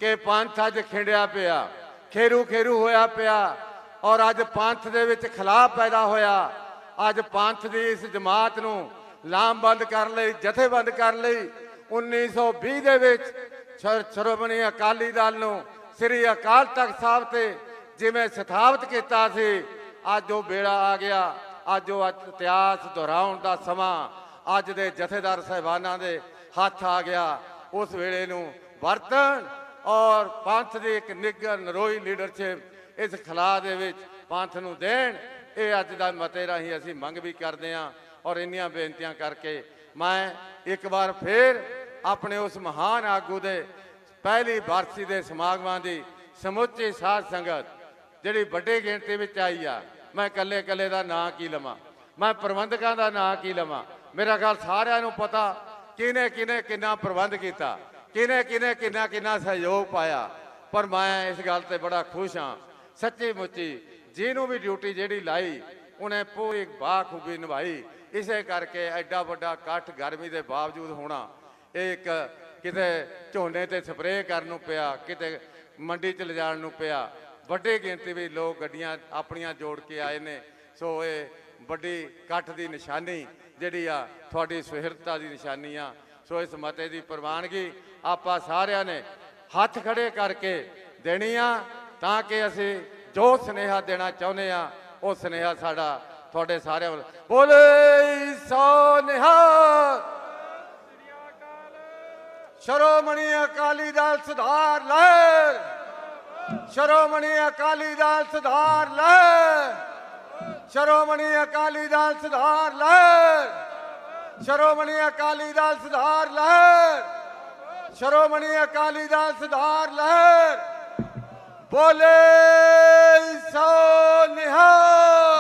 ਕਿ ਪੰਥ ਅੱਜ ਖਿੰਡਿਆ ਪਿਆ, ਖੇਰੂ ਖੇਰੂ ਹੋਇਆ ਪਿਆ ਔਰ ਅੱਜ ਪੰਥ ਦੇ ਵਿੱਚ ਖਲਾਫ ਪੈਦਾ ਹੋਇਆ। ਅੱਜ ਪੰਥ ਦੀ ਇਸ ਜਮਾਤ ਨੂੰ ਲਾਮਬੰਦ ਕਰਨ ਲਈ, ਜਥੇਬੰਦ ਕਰਨ ਲਈ 1920 ਦੇ ਵਿੱਚ ਸ਼੍ਰੋਮਣੀ ਅਕਾਲੀ ਦਲ ਨੂੰ ਸ੍ਰੀ ਅਕਾਲ ਤਖਤ ਸਾਹਿਬ ਤੇ ਜਿਵੇਂ ਸਥਾਪਿਤ ਕੀਤਾ ਸੀ, ਅੱਜ ਉਹ ਵੇਲਾ ਆ ਗਿਆ। ਅੱਜ ਉਹ ਇਤਿਹਾਸ ਦੁਹਰਾਉਣ ਦਾ ਸਮਾਂ ਅੱਜ ਦੇ ਜਥੇਦਾਰ ਸਹਿਬਾਨਾਂ ਦੇ ਹੱਥ ਆ ਗਿਆ। ਉਸ ਵੇਲੇ ਨੂੰ ਵਰਤਣ ਔਰ ਪੰਥ ਦੀ ਇੱਕ ਨਿੱਘਰ ਨਰੋਈ ਲੀਡਰਸ਼ਿਪ ਇਸ ਖਲਾ ਦੇ ਵਿੱਚ ਪੰਥ ਨੂੰ ਦੇਣ, ਇਹ ਅੱਜ ਦਾ ਮਤੇ ਰਾਹੀਂ ਅਸੀਂ ਮੰਗ ਵੀ ਕਰਦੇ ਹਾਂ ਔਰ ਇੰਨੀਆਂ ਬੇਨਤੀਆਂ ਕਰਕੇ ਮੈਂ ਇੱਕ ਵਾਰ ਫੇਰ ਆਪਣੇ ਉਸ ਮਹਾਨ ਆਗੂ ਦੇ ਪਹਿਲੀ ਵਾਰਸੀ ਦੇ ਸਮਾਗਮਾਂ ਦੀ ਸਮੁੱਚੀ ਸਾਧ ਸੰਗਤ ਜਿਹੜੀ ਵੱਡੇ ਗਿਣਤੀ ਵਿੱਚ ਆਈ ਆ, ਮੈਂ ਇਕੱਲੇ ਇਕੱਲੇ ਦਾ ਨਾਂ ਕੀ ਲਵਾਂ? ਮੈਂ ਪ੍ਰਬੰਧਕਾਂ ਦਾ ਨਾਂ ਕੀ ਲਵਾਂ? ਮੇਰਾ ਖਿਆਲ ਸਾਰਿਆਂ ਨੂੰ ਪਤਾ ਕਿਹਨੇ ਕਿਹਨੇ ਕਿੰਨਾ ਪ੍ਰਬੰਧ ਕੀਤਾ? ਕਿਹਨੇ ਕਿਹਨੇ ਕਿੰਨਾ ਕਿੰਨਾ ਸਹਿਯੋਗ ਪਾਇਆ? ਪਰ ਮੈਂ ਇਸ ਗੱਲ ਤੇ ਬੜਾ ਖੁਸ਼ ਹਾਂ। ਸੱਚੀ ਮੁੱਚੀ ਜਿਹਨੂੰ ਵੀ ਡਿਊਟੀ ਜਿਹੜੀ ਲਾਈ, ਉਹਨੇ ਪੂਰੀ ਬਾਖੂਬੀ ਨਿਭਾਈ। ਇਸੇ ਕਰਕੇ ਐਡਾ ਵੱਡਾ ਇਕੱਠ ਗਰਮੀ ਦੇ ਬਾਵਜੂਦ ਹੋਣਾ, ਇਹ ਇੱਕ ਕਿਤੇ ਝੋਨੇ ਤੇ ਸਪਰੇਅ ਕਰਨ ਨੂੰ ਪਿਆ, ਕਿਤੇ ਮੰਡੀ ਚ ਲਿਜਾਣ ਨੂੰ ਪਿਆ। ਵੱਡੇ ਗਿਣਤੀ ਵਿੱਚ ਲੋਕ ਗੱਡੀਆਂ ਆਪਣੀਆਂ ਜੋੜ ਕੇ ਆਏ ਨੇ। ਸੋ ਇਹ ਵੱਡੀ ਇਕੱਠ ਦੀ ਨਿਸ਼ਾਨੀ ਜਿਹੜੀ ਆ, ਤੁਹਾਡੀ ਸੁਹਿਰਤਾ ਦੀ ਨਿਸ਼ਾਨੀ ਆ। ਸੋ ਇਸ ਮਤੇ ਦੀ ਪ੍ਰਵਾਨਗੀ ਆਪਾਂ ਸਾਰਿਆਂ ਨੇ ਹੱਥ ਖੜੇ ਕਰਕੇ ਦੇਣੀ ਆ, ਤਾਂ ਕਿ ਅਸੀਂ ਜੋ ਸਨੇਹਾ ਦੇਣਾ ਚਾਹੁੰਦੇ ਆ, ਉਹ ਸਨੇਹਾ ਸਾਡਾ ਤੁਹਾਡੇ ਸਾਰਿਆਂ ਵੱਲ। ਬੋਲੇ ਸੋ ਨਿਹਾਲ ਸ਼੍ਰੋਮਣੀ ਅਕਾਲੀ ਦਲ ਸੁਧਾਰ ਲਹਿਰ ਸ਼੍ਰੋਮਣੀ ਅਕਾਲੀ ਦਲ ਸੁਧਾਰ ਲਹਿਰ ਸ਼੍ਰੋਮਣੀ ਅਕਾਲੀ ਦਲ ਸੁਧਾਰ ਲਹਿਰ। ਸ਼੍ਰੋਮਣੀ ਅਕਾਲੀ ਦਲ ਸੁਧਾਰ ਲਹਿਰ। ਸ਼੍ਰੋਮਣੀ ਅਕਾਲੀ ਦਲ ਸੁਧਾਰ ਲਹਿਰ। ਬੋਲੇ ਸੋ ਨਿਹਾਲ।